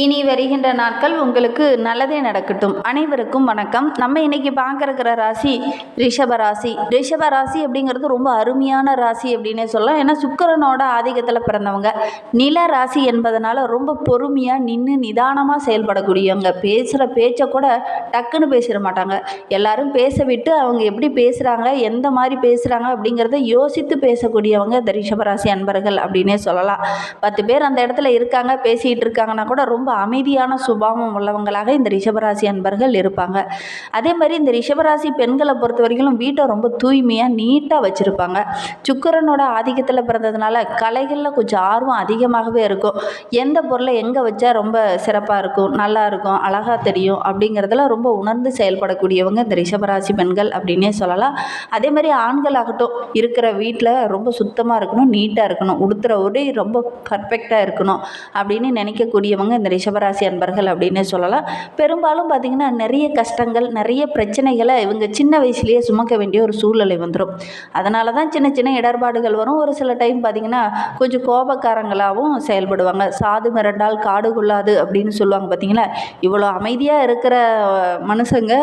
இனி வருகின்ற நாட்கள் உங்களுக்கு நல்லதே நடக்கட்டும். அனைவருக்கும் வணக்கம். நம்ம இன்னைக்கு பார்க்கறக்கிற ராசி ரிஷப ராசி. ரிஷப ராசி அப்படிங்கிறது ரொம்ப அருமையான ராசி அப்படின்னே சொல்லலாம். ஏன்னா சுக்கரனோட ஆதிக்கத்தில் பிறந்தவங்க. நில ராசி என்பதனால ரொம்ப பொறுமையாக நின்று நிதானமாக செயல்படக்கூடியவங்க. பேசுகிற பேச்சை கூட டக்குன்னு பேசிட மாட்டாங்க. எல்லாரும் பேச விட்டு அவங்க எப்படி பேசுகிறாங்க எந்த மாதிரி பேசுகிறாங்க அப்படிங்கிறத யோசித்து பேசக்கூடியவங்க இந்த ரிஷபராசி அன்பர்கள் அப்படின்னே சொல்லலாம். பத்து பேர் அந்த இடத்துல இருக்காங்க பேசிகிட்டு இருக்காங்கன்னா கூட ரொம்ப ரொம்ப அமைதியான சுபாவம் உள்ளவங்களாக இந்த ரிஷபராசி அன்பர்கள் இருப்பாங்க. அதே மாதிரி இந்த ரிஷபராசி பெண்களை பொறுத்த வரைக்கும் வீட்டை ரொம்ப தூய்மையாக நீட்டாக வச்சுருப்பாங்க. சுக்கிரனோட ஆதிக்கத்தில் பிறந்ததுனால கலைகளில் கொஞ்சம் ஆர்வம் அதிகமாகவே இருக்கும். எந்த பொருளை எங்கே வச்சா ரொம்ப சிறப்பாக இருக்கும் நல்லா இருக்கும் அழகாக தெரியும் அப்படிங்கிறதுல ரொம்ப உணர்ந்து செயல்படக்கூடியவங்க இந்த ரிஷபராசி பெண்கள் அப்படின்னே சொல்லலாம். அதே மாதிரி ஆண்களாகட்டும் இருக்கிற வீட்டில் ரொம்ப சுத்தமாக இருக்கணும் நீட்டாக இருக்கணும் உடுத்துகிற உடை ரொம்ப பர்ஃபெக்டாக இருக்கணும் அப்படின்னு நினைக்கக்கூடியவங்க இந்த ரிஷபராசி அன்பர்கள் அப்படின்னு சொல்லலாம். பெரும்பாலும் பார்த்திங்கன்னா நிறைய கஷ்டங்கள் நிறைய பிரச்சனைகளை இவங்க சின்ன வயசுலேயே சுமக்க வேண்டிய ஒரு சூழ்நிலை வந்துடும் அதனால தான் சின்ன சின்ன இடர்பாடுகள் வரும். ஒரு சில டைம் பார்த்திங்கன்னா கொஞ்சம் கோபக்காரங்களாகவும் செயல்படுவாங்க. சாது மிரண்டால் காடு கொள்ளாது அப்படின்னு சொல்லுவாங்க பார்த்தீங்களா இவ்வளோ அமைதியாக இருக்கிற மனுஷங்க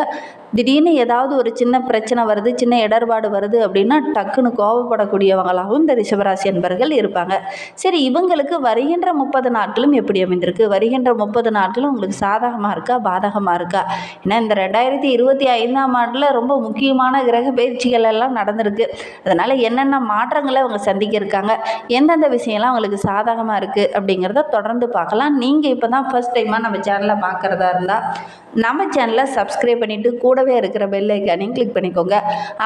திடீர்னு ஏதாவது ஒரு சின்ன பிரச்சனை வருது சின்ன இடர்பாடு வருது அப்படின்னா டக்குன்னு கோபப்படக்கூடியவங்களாகவும் இந்த ரிஷபராசி அன்பர்கள் இருப்பாங்க. சரி இவங்களுக்கு வருகின்ற முப்பது நாட்களும் எப்படி அமைந்திருக்கு? வருகின்ற முப்பது நாட்களும் உங்களுக்கு சாதகமாக இருக்கா பாதகமாக இருக்கா? ஏன்னா இந்த ரெண்டாயிரத்தி இருபத்தி ஐந்தாம் ஆண்டில் ரொம்ப முக்கியமான கிரக பயிற்சிகள் எல்லாம் நடந்திருக்கு. அதனால் என்னென்ன மாற்றங்களை அவங்க சந்திக்க இருக்காங்க எந்தெந்த விஷயம்லாம் அவங்களுக்கு சாதகமாக இருக்குது அப்படிங்கிறத தொடர்ந்து பார்க்கலாம். நீங்கள் இப்போ தான் ஃபஸ்ட் டைமாக நம்ம சேனலை பார்க்குறதா இருந்தால் நம்ம சேனலை சப்ஸ்கிரைப் பண்ணிவிட்டு கூட கூடவே இருக்கிற பெல் ஐக்கானையும் கிளிக் பண்ணிக்கோங்க.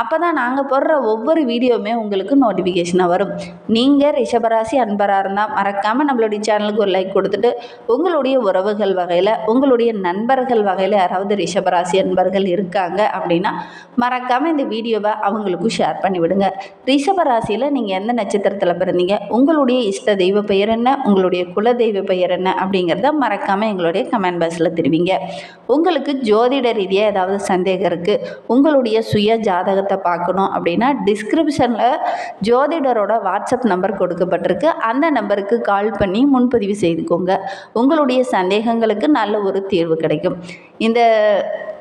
அப்போ தான் நாங்கள் போடுற ஒவ்வொரு வீடியோவுமே உங்களுக்கு நோட்டிஃபிகேஷனாக வரும். நீங்கள் ரிஷபராசி அன்பராக இருந்தால் மறக்காமல் நம்மளுடைய சேனலுக்கு ஒரு லைக் கொடுத்துட்டு உங்களுடைய உறவுகள் வகையில் உங்களுடைய நண்பர்கள் வகையில் யாராவது ரிஷபராசி அன்பர்கள் இருக்காங்க அப்படின்னா மறக்காமல் இந்த வீடியோவை அவங்களுக்கும் ஷேர் பண்ணிவிடுங்க ரிஷபராசியில் நீங்கள் எந்த நட்சத்திரத்தில் பிறந்தீங்க உங்களுடைய இஷ்ட தெய்வ பெயர் என்ன உங்களுடைய குல தெய்வ பெயர் என்ன அப்படிங்கிறத மறக்காமல் எங்களுடைய கமெண்ட் பாக்ஸில் தெரிவிங்க. உங்களுக்கு ஜோதிட ரீதியாக ஏதாவது சந்தேகம் சந்தேகம் இருக்குது உங்களுடைய சுய ஜாதகத்தை பார்க்கணும் அப்படின்னா டிஸ்கிரிப்ஷனில் ஜோதிடரோட வாட்ஸ்அப் நம்பர் கொடுக்கப்பட்டிருக்கு. அந்த நம்பருக்கு கால் பண்ணி முன்பதிவு செய்துக்கோங்க. உங்களுடைய சந்தேகங்களுக்கு நல்ல ஒரு தீர்வு கிடைக்கும். இந்த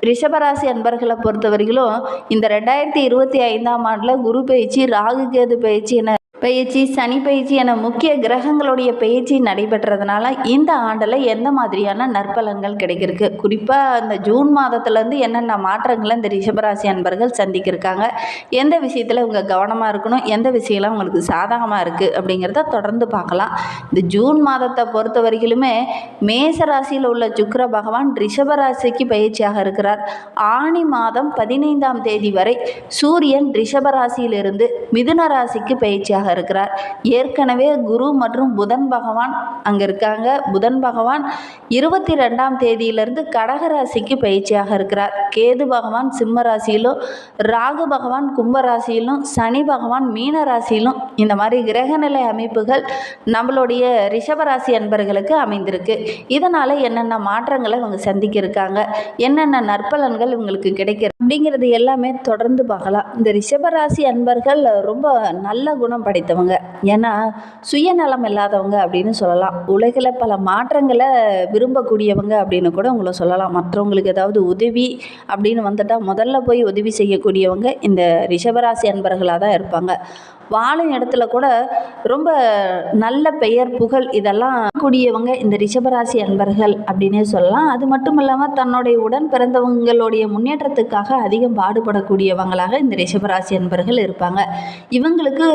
ரிஷபராசி அன்பர்களை பொறுத்தவரையிலும் இந்த ரெண்டாயிரத்தி இருபத்தி ஐந்தாம் ஆண்டில் குரு பயிற்சி ராகு கேது பயிற்சி என பயிற்சி சனி பயிற்சி என முக்கிய கிரகங்களுடைய பயிற்சி நடைபெற்றதுனால இந்த ஆண்டில் எந்த மாதிரியான நற்பலன்கள் கிடைக்கிறதுக்கு குறிப்பாக அந்த ஜூன் மாதத்துலேருந்து என்னென்ன மாற்றங்களை இந்த ரிஷபராசி அன்பர்கள் சந்திக்கிருக்காங்க? எந்த விஷயத்தில் இவங்க கவனமாக இருக்கணும்? எந்த விஷயம்லாம் உங்களுக்கு சாதகமாக இருக்குது அப்படிங்கிறத தொடர்ந்து பார்க்கலாம். இந்த ஜூன் மாதத்தை பொறுத்த வரையிலுமே மேச ராசியில் உள்ள சுக்கர பகவான் ரிஷபராசிக்கு பயிற்சியாக இருக்கிறார். ஆணி மாதம் பதினைந்தாம் தேதி வரை சூரியன் ரிஷபராசியிலிருந்து மிதுன ராசிக்கு பயிற்சியாக இருக்கிறார் ஏற்கனவே குரு மற்றும் புதன் பகவான் அங்கே இருக்காங்க. புதன் பகவான் இருபத்தி ரெண்டாம் தேதியிலிருந்து கடகராசிக்கு பயிற்சியாக இருக்கிறார். கேது பகவான் சிம்ம ராசியிலும் ராகு பகவான் கும்ப ராசியிலும் சனி பகவான் மீன ராசியிலும் இந்த மாதிரி கிரகநிலை அமைப்புகள் நம்மளுடைய ரிஷபராசி அன்பர்களுக்கு அமைந்திருக்கு. இதனால் என்னென்ன மாற்றங்களை இவங்க சந்திக்க இருக்காங்க என்னென்ன நற்பலன்கள் இவங்களுக்கு கிடைக்கிற அப்படிங்கிறது எல்லாமே தொடர்ந்து பார்க்கலாம். இந்த ரிஷபராசி அன்பர்கள் ரொம்ப நல்ல குணம் படைத்தவங்க. ஏன்னா சுயநலம் இல்லாதவங்க அப்படின்னு சொல்லலாம். உலகில் பல மாற்றங்களை விரும்பக்கூடியவங்க அப்படின்னு கூட உங்களை சொல்லலாம். மற்றவங்களுக்கு ஏதாவது உதவி அப்படின்னு வந்துட்டால் முதல்ல போய் உதவி செய்யக்கூடியவங்க இந்த ரிஷபராசி அன்பர்களாக தான் இருப்பாங்க. வாழும் இடத்துல கூட ரொம்ப நல்ல பெயர் புகழ் இதெல்லாம் கூடியவங்க இந்த ரிஷபராசி அன்பர்கள் அப்படின்னே சொல்லலாம். அது மட்டும் இல்லாமல் தன்னுடைய உடன் பிறந்தவங்களுடைய முன்னேற்றத்துக்காக அதிகம் பாடுபடக்கூடியவங்களாக இந்த ரிஷபராசி அன்பர்கள் இருப்பாங்க. இவங்களுக்கு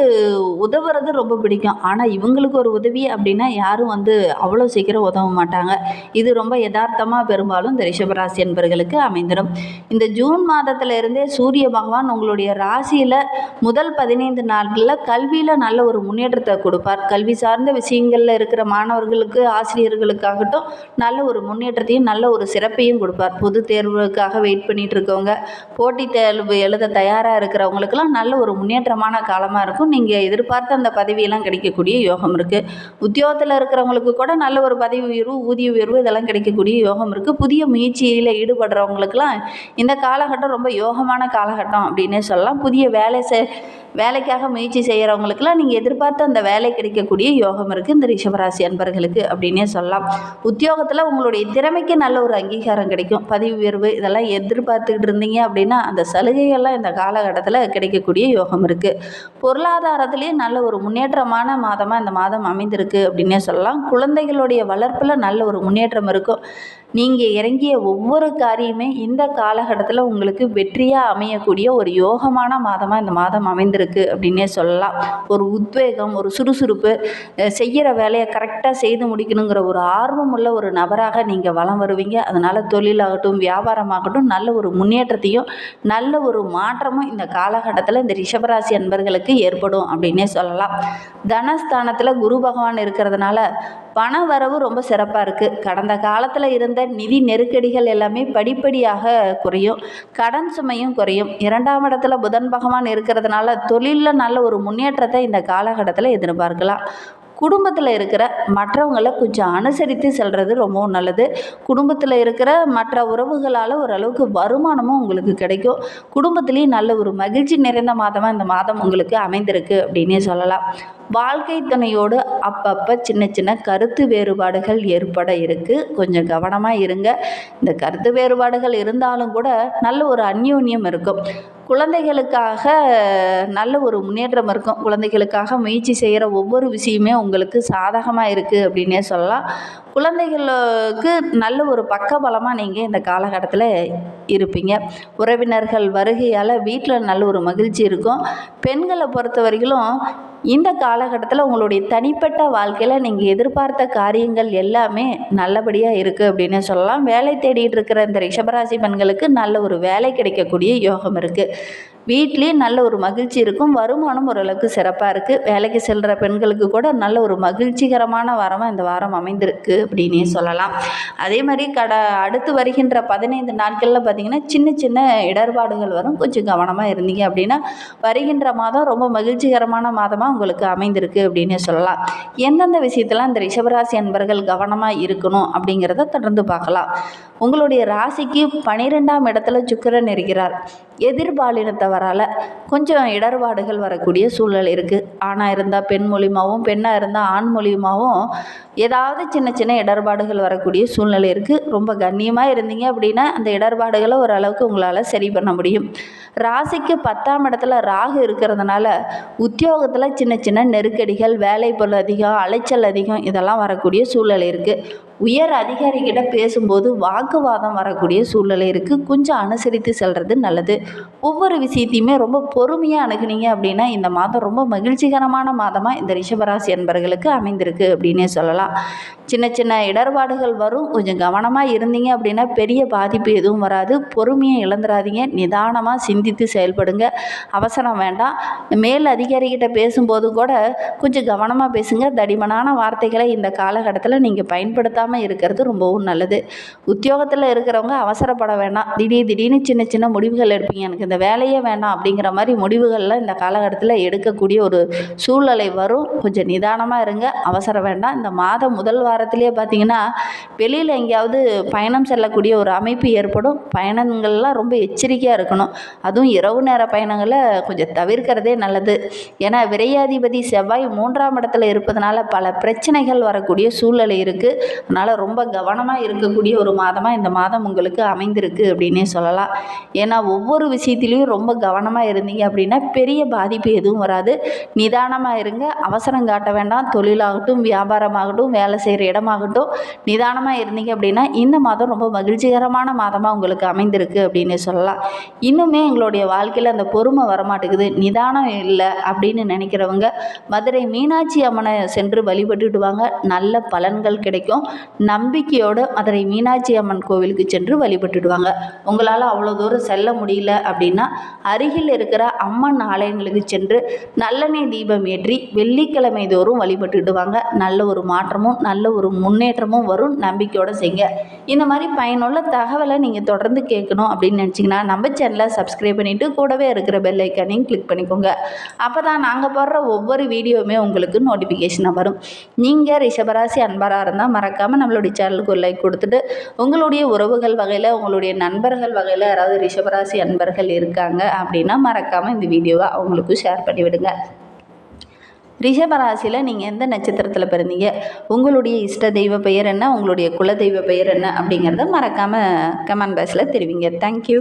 உதவுறது ரொம்ப பிடிக்கும். ஆனால் இவங்களுக்கு ஒரு உதவி அப்படின்னா யாரும் வந்து அவ்வளோ சீக்கிரம் உதவ மாட்டாங்க. இது ரொம்ப யதார்த்தமாக பெரும்பாலும் இந்த ரிஷபராசி அன்பர்களுக்கு அமைந்திடும். இந்த ஜூன் மாதத்துல இருந்தே சூரிய பகவான் உங்களுடைய ராசியில் முதல் பதினைந்து நாட்களில் கல்வியில் நல்ல ஒரு முன்னேற்றத்தை கொடுப்பார். கல்வி சார்ந்த விஷயங்களில் இருக்கிற மாணவர்களுக்கு ஆசிரியர்களுக்காகட்டும் நல்ல ஒரு முன்னேற்றத்தையும் நல்ல ஒரு சிறப்பையும் கொடுப்பார். பொது தேர்வுக்காக வெயிட் பண்ணிகிட்டு இருக்கவங்க போட்டித் தேர்வு எழுத தயாராக இருக்கிறவங்களுக்கெல்லாம் நல்ல ஒரு முன்னேற்றமான காலமாக இருக்கும். நீங்கள் எதிர்பார்த்த அந்த பதவியெல்லாம் கிடைக்கக்கூடிய யோகம் இருக்குது உத்தியோகத்தில் இருக்கிறவங்களுக்கு கூட நல்ல ஒரு பதவி உயர்வு ஊதிய உயர்வு இதெல்லாம் கிடைக்கக்கூடிய யோகம் இருக்குது புதிய முயற்சியில் ஈடுபடுறவங்களுக்கெல்லாம் இந்த காலகட்டம் ரொம்ப யோகமான காலகட்டம் அப்படின்னே சொல்லலாம். புதிய வேலை செ வேலைக்காக முயற்சி முயற்சி செய்கிறவங்களுக்குலாம் நீங்கள் எதிர்பார்த்த அந்த வேலை கிடைக்கக்கூடிய யோகம் இருக்குது இந்த ரிஷபராசி அன்பர்களுக்கு அப்படின்னே சொல்லலாம். உத்தியோகத்தில் உங்களுடைய திறமைக்கு நல்ல ஒரு அங்கீகாரம் கிடைக்கும். பதவி உயர்வு இதெல்லாம் எதிர்பார்த்துக்கிட்டு இருந்தீங்க அப்படின்னா அந்த சலுகைகள்லாம் இந்த காலகட்டத்தில் கிடைக்கக்கூடிய யோகம் இருக்குது பொருளாதாரத்திலேயே நல்ல ஒரு முன்னேற்றமான மாதமாக இந்த மாதம் அமைந்திருக்கு அப்படின்னே சொல்லலாம். குழந்தைகளுடைய வளர்ப்பில் நல்ல ஒரு முன்னேற்றம் இருக்கும். நீங்கள் இறங்கிய ஒவ்வொரு காரியமே இந்த காலகட்டத்தில் உங்களுக்கு வெற்றியாக அமையக்கூடிய ஒரு யோகமான மாதமாக இந்த மாதம் அமைந்திருக்கு அப்படின்னே சொல்லலாம். ஒரு உத்வேகம் ஒரு சுறுசுறுப்பு செய்கிற வேலையை கரெக்டாக செய்து முடிக்கணுங்கிற ஒரு ஆர்வம் உள்ள ஒரு நபராக நீங்கள் வலம் வருவீங்க. அதனால் தொழிலாகட்டும் வியாபாரமாகட்டும் நல்ல ஒரு முன்னேற்றத்தையும் நல்ல ஒரு மாற்றமும் இந்த காலகட்டத்தில் இந்த ரிஷபராசி அன்பர்களுக்கு ஏற்படும் அப்படின்னே சொல்லலாம். தனஸ்தானத்தில் குரு பகவான் இருக்கிறதுனால பண வரவு ரொம்ப சிறப்பாக இருக்குது கடந்த காலத்தில் இருந்த நிதி நெருக்கடிகள் எல்லாமே படிப்படியாக குறையும். கடன் சுமையும் குறையும். இரண்டாம் இடத்துல புதன் பகவான் இருக்கிறதுனால தொழிலில் நல்ல ஒரு முன்னேற்றத்தை இந்த காலகட்டத்தில் எதிர்பார்க்கலாம். குடும்பத்தில் இருக்கிற மற்றவங்களை கொஞ்சம் அனுசரித்து செல்வது ரொம்பவும் நல்லது. குடும்பத்தில் இருக்கிற மற்ற உறவுகளால் ஓரளவுக்கு வருமானமும் உங்களுக்கு கிடைக்கும். குடும்பத்துலேயும் நல்ல ஒரு மகிழ்ச்சி நிறைந்த மாதமாக இந்த மாதம் உங்களுக்கு அமைந்திருக்கு அப்படின்னே சொல்லலாம். வாழ்க்கை துணையோடு அப்பப்போ சின்ன சின்ன கருத்து வேறுபாடுகள் ஏற்பட இருக்குது கொஞ்சம் கவனமாக இருங்க. இந்த கருத்து வேறுபாடுகள் இருந்தாலும் கூட நல்ல ஒரு அந்யோன்யம் இருக்கும். குழந்தைகளுக்காக நல்ல ஒரு முன்னேற்றம் இருக்கும். குழந்தைகளுக்காக முயற்சி செய்கிற ஒவ்வொரு விஷயமே உங்களுக்கு சாதகமாக இருக்குது அப்படின்னே சொல்லலாம். குழந்தைகளுக்கு நல்ல ஒரு பக்கபலமாக நீங்கள் இந்த காலகட்டத்தில் இருப்பீங்க. உறவினர்கள் வருகையால் வீட்டில் நல்ல ஒரு மகிழ்ச்சி இருக்கும். பெண்களை பொறுத்த வரைக்கும் இந்த காலகட்டத்தில் உங்களுடைய தனிப்பட்ட வாழ்க்கையில் நீங்கள் எதிர்பார்த்த காரியங்கள் எல்லாமே நல்லபடியாக இருக்குது அப்படின்னு சொல்லலாம். வேலை தேடிட்டு இருக்கிற இந்த ரிஷபராசி பெண்களுக்கு நல்ல ஒரு வேலை கிடைக்கக்கூடிய யோகம் இருக்குது வீட்லேயும் நல்ல ஒரு மகிழ்ச்சி இருக்கும். வருமானம் ஓரளவுக்கு சிறப்பாக இருக்குது வேலைக்கு செல்கிற பெண்களுக்கு கூட நல்ல ஒரு மகிழ்ச்சிகரமான வாரமாக இந்த வாரம் அமைந்திருக்கு அப்படின்னே சொல்லலாம். அதே மாதிரி கட அடுத்து வருகின்ற பதினைந்து நாட்களில் பார்த்திங்கன்னா சின்ன சின்ன இடர்பாடுகள் வரும். கொஞ்சம் கவனமாக இருந்தீங்க அப்படின்னா வருகின்ற மாதம் ரொம்ப மகிழ்ச்சிகரமான மாதமாக உங்களுக்கு அமைந்திருக்கு அப்படின்னே சொல்லலாம். எந்தெந்த விஷயத்தெல்லாம் இந்த ரிஷபராசி அன்பர்கள் கவனமாக இருக்கணும் அப்படிங்கிறத தொடர்ந்து பார்க்கலாம். உங்களுடைய ராசிக்கு பனிரெண்டாம் இடத்துல சுக்கரன் இருக்கிறார். வரல. கொஞ்சம் இடர்பாடுகள் வரக்கூடிய சூழல் இருக்குது ஆணாக இருந்தால் பெண் மூலியமாகவும் பெண்ணாக இருந்தால் ஆண் மூலியமாகவும் ஏதாவது சின்ன சின்ன இடர்பாடுகள் வரக்கூடிய சூழ்நிலை இருக்குது ரொம்ப கண்ணியமாக இருந்தீங்க அப்படின்னா அந்த இடர்பாடுகளை ஓரளவுக்கு உங்களால் சரி பண்ண முடியும். ராசிக்கு பத்தாம் இடத்துல ராகு இருக்கிறதுனால உத்தியோகத்தில் சின்ன சின்ன நெருக்கடிகள் வேலை பொருள் அதிகம் அலைச்சல் அதிகம் இதெல்லாம் வரக்கூடிய சூழ்நிலை இருக்குது உயர் அதிகாரிகிட்ட பேசும்போது வாக்குவாதம் வரக்கூடிய சூழ்நிலை இருக்குது கொஞ்சம் அனுசரித்து செல்வது நல்லது. ஒவ்வொரு விஷயத்தையுமே ரொம்ப பொறுமையாக அணுகுனீங்க அப்படின்னா இந்த மாதம் ரொம்ப மகிழ்ச்சிகரமான மாதமாக இந்த ரிஷபராசி என்பர்களுக்கு அமைந்திருக்கு அப்படின்னே சொல்லலாம். சின்ன சின்ன இடர்பாடுகள் வரும். கொஞ்சம் கவனமாக இருந்தீங்க அப்படின்னா பெரிய பாதிப்பு எதுவும் வராது. பொறுமையை இழந்துடாதீங்க நிதானமாக சிந்தித்து செயல்படுங்க. அவசரம் வேண்டாம். மேல் அதிகாரிகிட்ட பேசும்போது கூட கொஞ்சம் கவனமாக பேசுங்க. தடிமனான வார்த்தைகளை இந்த காலகட்டத்தில் நீங்கள் பயன்படுத்தாமல் இருக்கிறது ரொம்பவும் நல்லது. உத்தியோகத்தில் இருக்கிறவங்க அவசரப்பட வேண்டாம் திடீர் திடீர்னு சின்ன சின்ன முடிவுகள் எடுப்பீங்க. எனக்கு இந்த வேலையே வேண்டாம் அப்படிங்கிற மாதிரி முடிவுகள்லாம் இந்த காலகட்டத்தில் எடுக்கக்கூடிய ஒரு சூழ்நிலை வரும். கொஞ்சம் நிதானமாக இருங்க. அவசரம் வேண்டாம். இந்த மாதம் முதல் வாரத்திலேயே பார்த்தீங்கன்னா வெளியில் எங்கேயாவது பயணம் செல்லக்கூடிய ஒரு அமைப்பு ஏற்படும். பயணங்கள்லாம் ரொம்ப எச்சரிக்கையாக இருக்கணும். அதுவும் இரவு நேர பயணங்களை கொஞ்சம் தவிர்க்கிறதே நல்லது. ஏன்னா விரையாதிபதி செவ்வாய் மூன்றாம் இடத்துல இருப்பதனால பல பிரச்சனைகள் வரக்கூடிய சூழ்நிலை இருக்குது அதனால் ரொம்ப கவனமாக இருக்கக்கூடிய ஒரு மாதமாக இந்த மாதம் உங்களுக்கு அமைந்திருக்கு அப்படின்னே சொல்லலாம். ஏன்னா ஒவ்வொரு விஷயத்துலேயும் ரொம்ப கவனமாக இருந்தீங்க அப்படின்னா பெரிய பாதிப்பு எதுவும் வராது. நிதானமாக இருங்க. அவசரம் காட்ட வேண்டாம். தொழிலாகட்டும் வியாபாரமாகட்டும் வேலை செய்கிற இடமாகட்டும் நிதானமாக இருந்தீங்க அப்படின்னா இந்த மாதம் ரொம்ப மகிழ்ச்சிகரமான மாதமாக உங்களுக்கு அமைந்திருக்கு அப்படின்னு சொல்லலாம். இன்னுமே எங்களுடைய வாழ்க்கையில் அந்த பொறுமை வரமாட்டேங்குது. நிதானம் இல்லை அப்படின்னு நினைக்கிறவங்க மதுரை மீனாட்சி அம்மனை சென்று வழிபட்டுட்டு வாங்க. நல்ல பலன்கள் கிடைக்கும். நம்பிக்கையோடு மதுரை மீனாட்சி அம்மன் கோவிலுக்கு சென்று வழிபட்டுடுவாங்க. உங்களால் அவ்வளோ தூரம் செல்ல முடியல அப்படின்னா அருகில் இருக்கிற அம்மன் ஆலயங்களுக்கு சென்று நல்லெண்ணெய் தீபம் ஏற்றி வெள்ளிக்கிழமை தோறும் வழிபட்டுடுவாங்க. நல்ல ஒரு மாற்றமும் நல்ல ஒரு முன்னேற்றமும் வரும். நம்பிக்கையோடு செய்யுங்க இந்த மாதிரி பயனுள்ள தகவலை நீங்கள் தொடர்ந்து கேட்கணும் அப்படின்னு நினச்சிங்கன்னா நம்ம சேனலை சப்ஸ்கிரைப் பண்ணிவிட்டு கூடவே இருக்கிற பெல் ஐக்கானையும் கிளிக் பண்ணிக்கோங்க. அப்போ தான் நாங்கள் போடுற ஒவ்வொரு வீடியோவுமே உங்களுக்கு நோட்டிஃபிகேஷனாக வரும். நீங்கள் ரிஷபராசி அன்பராக இருந்தால் மறக்காமல் நம்மளுடைய சேனலுக்கு ஒரு லைக் கொடுத்துட்டு உங்களுடைய உறவுகள் வகையில் உங்களுடைய நண்பர்கள் வகையில் யாராவது ரிஷபராசி அன்பர்கள் இருக்காங்க அப்படின்னா மறக்காமல் இந்த வீடியோவை அவங்களுக்கும் ஷேர் பண்ணிவிடுங்க. ரிஷபராசியில் நீங்கள் எந்த நட்சத்திரத்தில் பிறந்தீங்க? உங்களுடைய இஷ்ட தெய்வ பெயர் என்ன? உங்களுடைய குல தெய்வ பெயர் என்ன? அப்படிங்கிறத மறக்காமல் கமெண்ட் பாக்ஸில் தெரிவிங்க. தேங்க்யூ